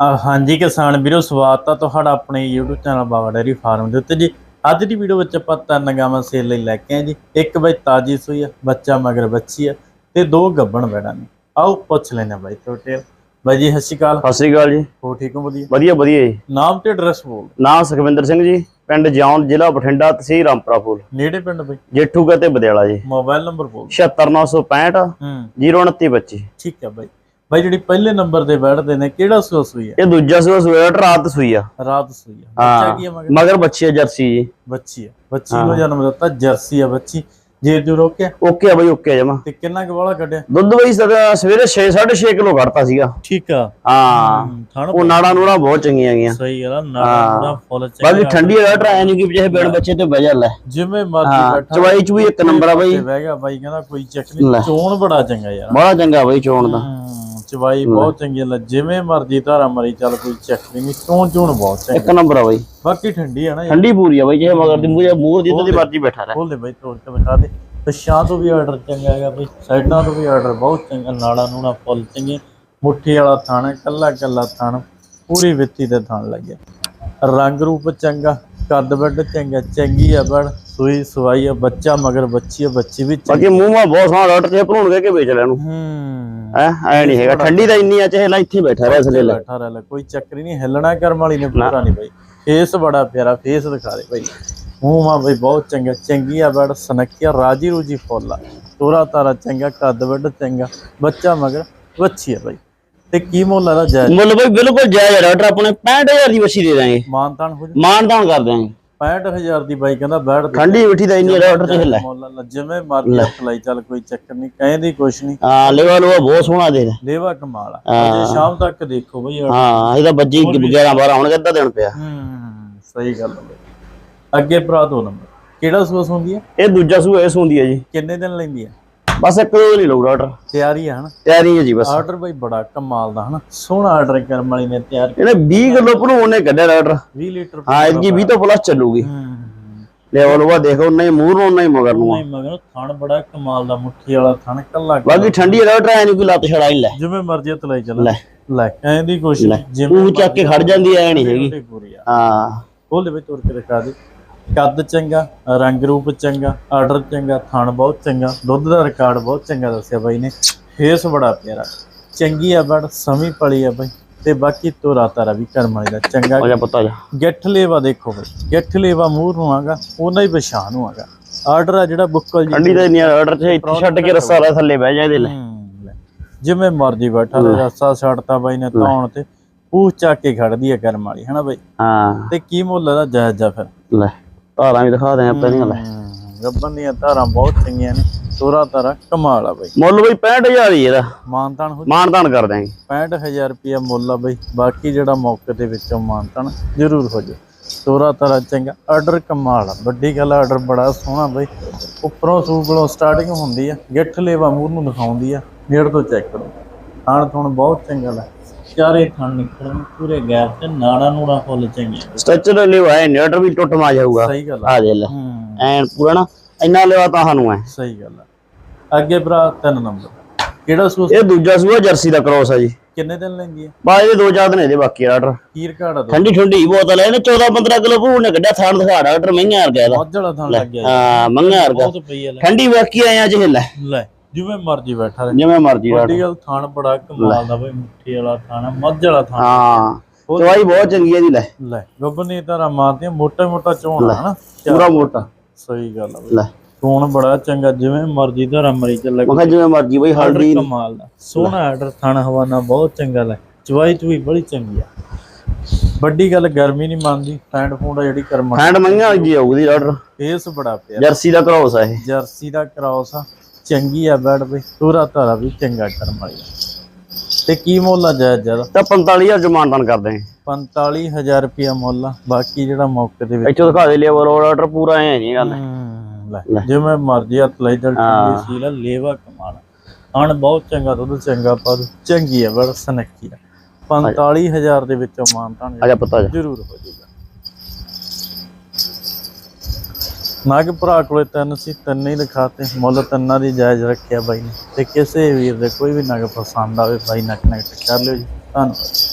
ਹਾਂਜੀ ਕਿਸਾਨ ਵੀਰੋ ਸਵਾਗਤ ਆ ਤੁਹਾਡਾ ਆਪਣੇ YouTube channel Baba dairy farm ਦੇ ਉੱਤੇ ਜੀ। ਅੱਜ ਦੀ ਵੀਡੀਓ ਵਿੱਚ ਆਪਾਂ ਤਿੰਨ ਗਾਵਾਂ ਸੇਲ ਲਈ ਲੈ ਕੇ ਆਏ ਜੀ। ਇੱਕ ਬਾਈ ਤਾਜੀ ਸੂਈ ਆ ਬੱਚਾ ਮਗਰ ਬੱਚੀ ਆ ਤੇ ਦੋ ਗੱਬਣ ਬੈੜਾਂ ਨੇ। ਆਓ ਪੁੱਛ ਲੈਣਾ ਬਾਈ ਤੁਹਾਡੇ ਬਾਈ ਜੀ ਸਤਿ ਸ਼੍ਰੀ ਅਕਾਲ। ਸਤਿ ਸ੍ਰੀ ਅਕਾਲ ਜੀ। ਹੋ ਠੀਕ ਹੋ ਵਧੀਆ? ਵਧੀਆ ਵਧੀਆ ਜੀ। ਨਾਮ ਤੇ ਐਡਰੈਸ ਬੋਲ ਨਾਮ ਸੁਖਵਿੰਦਰ ਸਿੰਘ ਜੀ ਪਿੰਡ ਜਿਉਣ ਜ਼ਿਲ੍ਹਾ ਬਠਿੰਡਾ ਤਹਿਸੀਲ ਰਾਮਪੁਰਾ ਫੂਲ ਨੇੜੇ ਪਿੰਡ ਬਾਈ? ਜੇਠੂਗਾ ਤੇ ਬਦਿਆਲਾ ਜੀ। ਮੋਬਾਈਲ ਨੰਬਰ ਬੋਲ 76965 ਹੂੰ। 02925 ਠੀਕ ਹੈ ਬਾਈ। ਬਾਈ ਜਿਹੜੀ ਪਹਿਲੇ ਨੰਬਰ ਤੇ ਬੈਠਦੇ ਨੇ ਕਿਹੜਾ ਸੂਆ ਸੂਈ ਇਹ ਦੂਜਾ ਸੂਆ ਸੂਆ ਰਾਤ ਸੂਈ ਆ। ਰਾਤ ਸੂਈ ਆ। ਬੱਚਾ ਕੀ ਆ ਮਗਰ? ਮਗਰ ਬੱਚੀ ਆ ਜਰਸੀ ਜੀ। ਬੱਚੀ ਆ। ਬੱਚੀ ਨੂੰ ਜਨਮ ਦਿੱਤਾ ਜਰਸੀ ਆ ਬੱਚੀ। ਜੇ ਤੂੰ ਰੋਕਿਆ? ਓਕੇ ਆ ਬਈ ਓਕੇ ਜਮਾ। ਤੇ ਕਿੰਨਾ ਕੁ ਵਾਲਾ ਕੱਢਿਆ? ਦੁੱਧ ਬਈ ਸਵੇਰੇ 6 6.5 ਕਿਲੋ ਘੜਤਾ ਸੀਗਾ। ਠੀਕ ਆ। ਹਾਂ। ਉਹ ਨਾੜਾ ਨੂੜਾ ਬਹੁਤ ਚੰਗੀਆਂ ਗਈਆਂ ਸਹੀ ਗੱਲ ਆ ਨਾੜਾ ਫੁੱਲ ਬਾਕੀ ਚਾਹੀਦਾ ਠੰਡੀ ਰਟ ਆਇਆ ਨਹੀਂ ਕਿ ਜਿਹੇ ਬੇੜ ਬੱਚੇ ਤੇ ਬਹਿ ਲੈ। ਜਿਵੇਂ ਮਰਜ਼ੀ ਹਾਂ ਬੈਠਾ। ਚਵਾਈ ਚ ਵੀ ਇੱਕ ਨੰਬਰ ਆ ਬਈ। ਬਹਿ ਗਿਆ ਬਾਈ ਕਹਿੰਦਾ ਕੋਈ ਚੱਕ ਨਹੀਂ ਚੋਣ ਬੜਾ ਚੰਗਾ ਯਾਰ। ਬੜਾ ਚੰਗਾ ਬਈ ਚੋਣ ਦਾ। ਚਵਾਈ ਬਹੁਤ ਚੰਗੀ ਲੱਗ ਜਿਵੇਂ ਮਰਜ਼ੀ ਧਾਰਾ ਮਰੀ ਚੱਲ ਕੋਈ ਚੱਕ ਨਹੀਂ ਚੋਣ ਚੋਣ ਬਹੁਤ ਚੰਗਾ। ਇੱਕ ਨੰਬਰ ਆ ਬਈ। ਬਾਕੀ ਠੰਡੀ ਆ ਨਾ। ਠੰਡੀ ਪੂਰੀ ਆ ਬਈ ਜੇ ਮਗਰ ਦੀ ਮੂਰੇ ਮੂਰ ਜਿੱਦਾਂ ਦੀ ਮਰਜ਼ੀ ਬੈਠਾ ਰਹਿ। ਖੋਲ ਦੇ ਬਾਈ ਤੋੜ ਕੇ ਦਿਖਾ ਦੇ। ਪਛਾਂ ਤੋਂ ਵੀ ਆਰਡਰ ਚੰਗਾ ਹੈਗਾ ਬਈ। ਸਾਈਡਾਂ ਤੋਂ ਵੀ ਆਰਡਰ ਬਹੁਤ ਚੰਗਾ ਨਾੜਾ ਨੂੜਾ ਫੁੱਲ ਚੰਗੇ ਮੁੱਠੀ ਵਾਲਾ ਥਣ ਕੱਲਾ ਕੱਲਾ ਥਣ ਪੂਰੀ ਵਿੱਤੀ ਦੇ ਥਣ ਲੱਗਿਆ ਰੰਗ ਰੂਪ ਚੰਗਾ। ਕੱਦ ਵੱਡ ਚੰਗਾ ਚੰਗੀ ਆ ਬੜ ਸੂਈ ਸਵਾਈ ਆ ਬੱਚਾ ਮਗਰ ਬੱਚੀ ਆ ਬੱਚੀ ਵੀ ਚੰਗੀ। ਬਾਕੀ ਮੂੰਹ ਮਾ ਬਹੁਤ ਸੋਹਣਾ ਡਾਕਟਰ ਤੇ ਭਰੂਣ ਕੇ ਕੇ ਵੇਚ ਲੈਣ। ਨੂੰ ਹੂੰ। ਹੈ ਐ ਨਹੀਂ ਹੈਗਾ। ਠੰਡੀ ਤਾਂ ਇੰਨੀ ਆ ਚਾਹੇ ਲਾ ਇੱਥੇ ਬੈਠਾ ਰਹਿ ਥੱਲੇ ਲੈ। ਬੈਠਾ ਰਹਿ ਲੈ ਕੋਈ ਚੱਕਰ ਨਹੀਂ ਹਿੱਲਣਾ ਕਰਮ ਵਾਲੀ ਨੇ ਪੂਰਾ ਨਹੀਂ ਬਈ। ਫੇਸ ਬੜਾ ਪਿਆਰਾ ਫੇਸ ਦਿਖਾ ਦੇ ਬਈ। ਮੂੰਹ ਮਾ ਬਈ ਬਹੁਤ ਚੰਗਾ ਚੰਗੀ ਆ ਬੜ ਸਨੱਕੀਆ ਰਾਜੀ ਰੂਜੀ ਫੁੱਲ ਆ। ਤੋਰਾ ਤਾਰਾ ਚੰਗਾ ਕੱਦ ਵੱਡ ਚੰਗਾ ਬੱਚਾ ਮਗਰ ਵੱਛੀ ਆ ਬਈ। ਤੇ ਕੀ ਮੁੱਲ ਆ ਦਾ ਜਾਇਜ਼? ਮੁੱਲ ਬਈ ਬਿਲਕੁਲ ਜਾਇਜ਼ ਆ ਡਾਕਟਰ ਆਪਣੇ 65000 ਦੀ ਬੱਛੀ ਦੇ ਦਾਂਗੇ ਮਾਨਤਾਨ ਹੋ ਜਾ ਮਾਨਦਾਨ ਕਰ ਦਾਂਗੇ 65000 ਦੀ ਬਾਈ ਕਹਿੰਦਾ ਬੈਠ ਦੇ। ਠੰਡੀ ਮਿੱਠੀ ਤਾਂ ਇੰਨੀ ਡਾਕਟਰ ਤੇ ਹਿੱਲਾ ਮੁੱਲ ਲਾ ਜਿਵੇਂ ਮਰਜ਼ੀ ਹੱਥ ਲਾਈ ਚੱਲ ਕੋਈ ਚੱਕਰ ਨਹੀਂ ਕਹਿੰਦੀ ਕੁਛ ਨਹੀਂ। ਹਾਂ ਲੈਵਾ ਲੋਵਾ ਬਹੁਤ ਸੋਹਣਾ ਦੇ ਦੇ। ਲੇਵਾ ਕਮਾਲ ਆ। ਅਜੇ ਸ਼ਾਮ ਤੱਕ ਦੇਖੋ ਬਈ ਹਾਂ ਇਹਦਾ ਬੱਜੀ 11 12 ਹੁਣ ਕਿੱਦਾਂ ਦੇਣ ਪਿਆ। ਹੂੰ ਸਹੀ ਗੱਲ ਹੈ ਬਈ। ਅੱਗੇ ਭਰਾ ਦੋ ਨੰਬਰ। ਕਿਹੜਾ ਸੂਸ ਹੁੰਦੀ ਹੈ ਇਹ ਦੂਜਾ ਸੂ ਇਸ ਹੁੰਦੀ ਹੈ ਜੀ। ਕਿੰਨੇ ਦਿਨ ਲੈਂਦੀ ਹੈ ਬਸ ਇੱਕ ਦੋ ਨਹੀਂ ਲਊ ਡਾਕਟਰ ਤਿਆਰੀ ਹੈ ਹਨਾ? ਤਿਆਰੀ ਹੈ ਜੀ ਬਸ। ਆਰਡਰ ਬਈ ਬੜਾ ਕਮਾਲ ਦਾ ਹਨਾ। ਸੋਹਣਾ ਆਰਡਰ ਕਰਨ ਵਾਲੀ ਨੇ ਤਿਆਰ ਇਹਨੇ 20 ਕਿਲੋ ਭਰੂਣ ਨੇ ਕੱਢਿਆ ਡਾਕਟਰ 20 ਲੀਟਰ ਹਾਂ ਇਹਦੀ 20 ਤੋਂ ਪਲੱਸ ਚੱਲੂਗੀ। ਹੂੰ। ਲੈਵਾ ਲੋਵਾ ਦੇਖੋ ਨਹੀਂ ਮੂਰ ਨੂੰ ਨਹੀਂ ਮਗਰ ਨੂੰ ਆ। ਨਹੀਂ ਮਗਰ ਥਣ ਬੜਾ ਕਮਾਲ ਦਾ ਮੁੱਠੀ ਵਾਲਾ ਥਣ ਕੱਲਾ ਬਾਕੀ ਠੰਡੀ ਡਾਕਟਰ ਐ ਨਹੀਂ ਕੋਈ ਲੱਤ ਛੜਾ ਹੀ ਲੈ। ਜਿਵੇਂ ਮਰਜ਼ੀ ਹੱਥ ਲਾਈ ਚੱਲ। ਲੈ। ਲੈ ਕਹਿੰਦੀ ਕੁਛ ਨੀ, ਜਿਵੇਂ ਉਹ ਚੱਕ ਕੇ ਖੜ ਜਾਂਦੀ ਐ ਨਹੀਂ ਹੈਗੀ। ਆ ਹਾਂ। ਉਹ ਦੇ ਵਿੱਚ ਤੁਰ ਕੇ ਦਿਖਾ ਦੇ। ਕੱਦ ਚੰਗਾ ਰੰਗ ਰੂਪ ਚੰਗਾ ਆਰਡਰ ਚੰਗਾ ਥਣ ਬਹੁਤ ਚੰਗਾ ਦੁੱਧ ਦਾ ਰਿਕਾਰਡ ਬਹੁਤ ਚੰਗਾ ਦੱਸਿਆ ਬਾਈ ਨੇ। ਫੇਸ ਬੜਾ ਪਿਆਰਾ ਚੰਗੀ ਆ ਬੜ ਸਮੀ ਪਲੀ ਆ ਬਾਈ। ਤੇ ਬਾਕੀ ਤੋਰਾ ਤਾਰਾ ਵੀ ਕਰਮ ਵਾਲੀ ਦਾ ਚੰਗਾ ਹੋ ਜਾ ਪੁੱਤਾ ਜਾ। ਗਿੱਠ ਲੇਵਾ ਦੇਖੋ ਬਾਈ ਗਿੱਠ ਲੇਵਾ ਮੂੰਹ ਨੂੰ ਆਗਾ ਉਹਨਾਂ ਹੀ ਪਛਾਣ ਨੂੰ ਆਗਾ। ਆਰਡਰ ਆ ਜਿਹੜਾ ਬੁੱਕਲ ਜੀ ਠੰਡੀ ਤਾਂ ਇੰਨੀ ਆਰਡਰ ਤੇ ਇੱਥੇ ਛੱਡ ਕੇ ਰੱਸਾ ਲੈ ਥੱਲੇ ਬਹਿ ਜਾ ਇਹਦੇ ਲੈ। ਜਿਵੇਂ ਮਰਜ਼ੀ ਬੈਠਾ ਰਸਾ ਛੱਡਤਾ ਬਾਈ ਨੇ ਧੌਣ ਤੇ ਪੂਛ ਚੱਕ ਕੇ ਖੜਦੀ ਆ ਕਰਮ ਵਾਲੀ ਹਨਾ ਬਾਈ? ਹਾਂ। ਤੇ ਕੀ ਮੁੱਲ ਦਾ ਜਾਇਜ਼ ਜਾ ਫਿਰ। ਲੈ। ਧਾਰਾਂ ਵੀ ਦਿਖਾ ਦੇ ਆਪਾਂ ਨਹੀਂ ਲੈ। ਗੱਬਨ ਦੀਆਂ ਧਾਰਾਂ ਬਹੁਤ ਚੰਗੀਆਂ ਨੇ। ਤੋਰਾ ਤਾਰਾ ਕਮਾਲ ਆ ਬਈ। ਮੁੱਲ ਬਈ 65000 ਹੀ ਇਹਦਾ। ਮਾਨਤਾਨ ਹੋ ਮਾਨਦਾਨ ਕਰ ਦਾਂਗੇ 65000 ਰੁਪਿਆ ਮੁੱਲ ਆ ਬਈ। ਬਾਕੀ ਜਿਹੜਾ ਮੌਕੇ ਦੇ ਵਿੱਚੋਂ ਮਾਨਤਾਨ ਜ਼ਰੂਰ ਹੋ ਜਾ ਤੋਰਾ ਤਾਰਾ ਚੰਗਾ ਆਰਡਰ ਕਮਾਲ ਆ। ਵੱਡੀ ਗੱਲ ਆਰਡਰ ਬੜਾ ਸੋਹਣਾ ਬਈ। ਉੱਪਰੋਂ ਸੂਪਲੋਂ ਸਟਾਰਟਿੰਗ ਹੁੰਦੀ ਆ। ਗਿੱਠ ਲੇਵਾ ਮੂੰਹ ਨੂੰ ਦਿਖਾਉਂਦੀ ਆ। ਨੇੜ ਤੋਂ ਚੈੱਕ ਕਰੋ। ਥਣ ਥਣ ਬਹੁਤ ਚੰਗਾ ਲੈ ਚਾਰੇ ਥਣ ਨਿਕਲਣ ਪੂਰੇ ਗੈਪ ਤੇ ਨਾੜਾ ਨੂੜਾ ਫੁੱਲ ਚੰਗੀਆਂ। ਸਟ੍ਰੈਚਰ ਲਿਵਾ ਹੈ ਨੇਟਰ ਵੀ ਟੁੱਟ ਮਾ ਜਾਊਗਾ। ਸਹੀ ਗੱਲ ਆ। ਆ ਦੇ ਲੈ। ਐਨ ਪੂਰਾ ਨਾ ਇੰਨਾ ਲਿਵਾ ਤਾਂ ਸਾਨੂੰ ਐ। ਸਹੀ ਗੱਲ ਆ। ਅੱਗੇ ਭਰਾ ਤਿੰਨ ਨੰਬਰ। ਕਿਹੜਾ ਸੂਸ ਇਹ ਦੂਜਾ ਸੂਆ ਜਰਸੀ ਦਾ ਕ੍ਰੋਸ ਆ ਜੀ। ਕਿੰਨੇ ਦਿਨ ਲੈਂਦੀ ਹੈ ਬਾਅਦ ਇਹਦੇ ਦੋ ਚਾਰ ਦਿਨ ਇਹਦੇ ਬਾਕੀ ਆਰਡਰ ਕੀਰ ਘਾੜਾ ਠੰਡੀ ਠੰਡੀ ਬੋਤਲ ਇਹਨੇ 14 15 ਕਿਲੋ ਭੂਰ ਨੇ ਕੱਢਿਆ ਥਾਣ ਦਿਖਾ ਡਾਕਟਰ ਮਹਿੰਗਾ ਹਰ ਗਿਆ ਇਹਦਾ ਮੱਝ ਵਾਲਾ ਥਾਂ ਲੱਗ ਗਿਆ ਹਾਂ ਮਹਿੰਗਾ ਗਿਆ ਆ ਲੈ। ਠੰਡੀ ਬਾਕੀ ਆਇਆ ਚ ਹਿੱਲਾ ਲੈ। ਜਿਵੇਂ ਮਰਜ਼ੀ ਬੈਠਾ ਰਹੇ। ਜਿਵੇਂ ਮਰਜ਼ੀ ਵੱਡੀ ਗੱਲ ਥਾਣ ਬੜਾ ਕਮਾਲ ਦਾ ਬਈ ਮੁੱਠੀ ਵਾਲਾ ਥਾਣ ਮੱਝ ਵਾਲਾ ਥਾਣ ਹਾਂ ਚਵਾਈ ਬਹੁਤ ਚੰਗੀ ਹੈ ਦੀ ਲੈ। ਲੈ ਗੱਬਨੀ ਤਰ੍ਹਾਂ ਮਾਰਦੀਆਂ ਮੋਟਾ ਮੋਟਾ ਚੋਣ ਹਨਾ। ਪੂਰਾ ਮੋਟਾ। ਸਹੀ ਗੱਲ ਬਈ। ਲੈ। ਚੋਣ ਬੜਾ ਚੰਗਾ ਜਿਵੇਂ ਮਰਜ਼ੀ ਧਰਾ ਮਰੀ ਚੱਲ ਮੈਂ ਕਿਹਾ ਜਿਵੇਂ ਮਰਜ਼ੀ ਬਈ ਹਲਦੀ ਕਮਾਲ ਦਾ। ਸੋਹਣਾ ਆਰਡਰ ਥਾਣ ਹਵਾਨਾ ਬਹੁਤ ਚੰਗਾ ਲੈ। ਚਵਾਈ ਚੁਈ ਬੜੀ ਚੰਗੀ ਆ। ਵੱਡੀ ਗੱਲ ਗਰਮੀ ਨਹੀਂ ਮੰਨਦੀ। ਫੈਂਡ ਫੂੰਡ ਆ ਜਿਹੜੀ ਕਰਮ ਹੈਂਡ ਮਹਿੰਗਾ ਜੀ ਆਊਗੀ ਡਾਕਟਰ ਫੇਸ ਬੜਾ ਪਿਆ। ਜਰਸੀ ਦਾ ਕ੍ਰੋਸ ਆ ਇਹ। ਜਰਸੀ ਦਾ ਕ੍ਰਾਸ ਆ। ਚੰਗੀ ਆ ਬੈਡ ਬਈ ਪੂਰਾ ਧਾਰਾ ਵੀ ਚੰਗਾ ਕਰਮ ਵਾਲੀ। ਤੇ ਕੀ ਮੁੱਲ ਆ ਜਾਇਜ਼ ਜਰਾ ਤਾਂ 45000 ਜਮਾਨਦਾਨ ਕਰ ਦਾਂਗੇ 45000 ਰੁਪਿਆ ਮੁੱਲ ਆ ਬਾਕੀ ਜਿਹੜਾ ਮੌਕੇ ਦੇ ਵਿੱਚ ਇੱਥੋਂ ਦਿਖਾ ਦੇ ਲਿਆ ਬਰੋ ਆਰਡਰ ਪੂਰਾ ਐ ਨਹੀਂ ਗੱਲ। ਲੈ ਜਿਵੇਂ ਮਰਜ਼ੀ ਹੱਥ ਲਈ ਚੱਲ ਚੰਗੀ ਸੀ ਲਾ ਲੇਵਾ ਕਮਾਲ ਹਣ ਬਹੁਤ ਚੰਗਾ ਦੁੱਧ ਚੰਗਾ ਪਰ ਚੰਗੀ ਆ ਬੜ ਸਨੱਖੀ ਆ। 45000 ਦੇ ਵਿੱਚੋਂ ਮਾਨਤਾਨ ਆ ਜਾ ਪੁੱਤਾ ਜਾ। ਜ਼ਰੂਰ ਹੋ ਜਾਊਗਾ ਨਾਗ ਭਰਾ ਕੋਲੇ ਤਿੰਨ ਸੀ, ਤਿੰਨ ਹੀ ਲਿਖਾਤੇ ਮੁੱਲ ਤਿੰਨਾਂ ਦੀ ਜਾਇਜ਼ ਰੱਖਿਆ ਬਾਈ ਨੇ। ਤੇ ਕਿਸੇ ਵੀਰ ਦੇ ਕੋਈ ਵੀ ਨਗ ਪਸੰਦ ਆਵੇ ਬਾਈ ਨਕ ਕਨੈਕਟ ਕਰ ਲਿਓ ਜੀ। ਧੰਨਵਾਦ